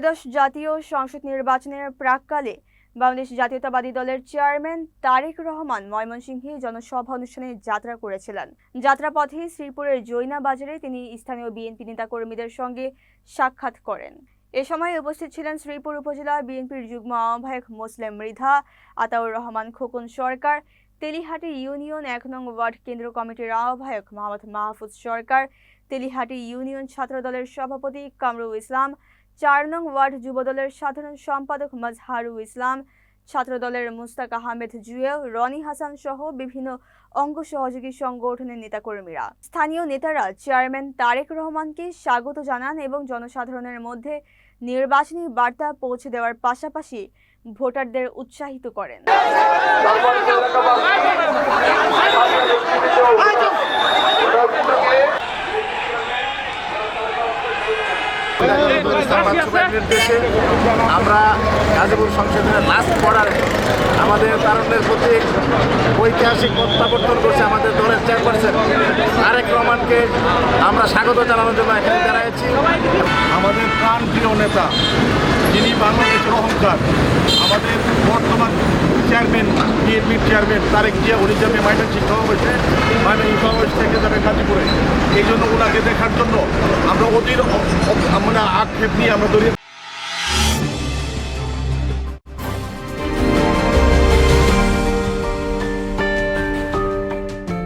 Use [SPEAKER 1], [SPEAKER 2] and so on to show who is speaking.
[SPEAKER 1] ত্রয়োদশ জাতীয় সংসদ নির্বাচনের প্রাককালে বাংলাদেশ জাতীয়তাবাদী দলের চেয়ারম্যান তারেক রহমান ময়মনসিংহে জনসভা অনুষ্ঠানে যাত্রা করেছিলেন। যাত্রাপথে শ্রীপুরের জৈনা বাজারে তিনি স্থানীয় বিএনপি নেতাকর্মীদের সঙ্গে সাক্ষাৎ করেন। এ সময় উপস্থিত ছিলেন শ্রীপুর উপজেলা বিএনপির যুগ্ম আহ্বায়ক মোসলেম মৃধা, আতাউর রহমান খোকন সরকার, তেলিহাটি ইউনিয়ন এক নং ওয়ার্ড কেন্দ্র কমিটির আহ্বায়ক মোহাম্মদ মাহফুজ সরকার, তেলিহাটি ইউনিয়ন ছাত্রদলের সভাপতি কামরুল ইসলাম চার নং ওয়ার্ড যুবদলের সাধারণ সম্পাদক মাজহারুল ইসলাম, ছাত্রদলের মুস্তাক আহমেদ জুয়েল, রনি হাসান সহ বিভিন্ন অঙ্গ সহযোগী সংগঠনের নেতাকর্মীরা। স্থানীয় নেতারা চেয়ারম্যান তারেক রহমানকে স্বাগত জানান এবং জনসাধারণের মধ্যে নির্বাচনী বার্তা পৌঁছে দেওয়ার পাশাপাশি ভোটারদের উৎসাহিত করেন।
[SPEAKER 2] আমরা গাজীপুর সংসদের লাস্ট বর্ডারে আমাদের তারুণ্যের প্রতি ঐতিহাসিক প্রত্যাবর্তন করছে আমাদের দলের চেয়ারপারসন তারেক রহমানকে আমরা স্বাগত জানানোর জন্য এখানে দাঁড়াইছি।
[SPEAKER 3] আমাদের প্রাণ প্রিয় নেতা, যিনি বাংলাদেশের অহংকার আমাদের বর্তমান চেয়ারম্যান বিএনপির চেয়ারম্যান তারেক জিয়া, উনি যাবে মাইনাসিং হয়েছে মাইনাসিং সমাবেশ থেকে যাবে গাজীপুরে। এই জন্য ওনাকে দেখার জন্য আমরা অতির মানে আক্ষেপ নিয়ে আমরা দলীয়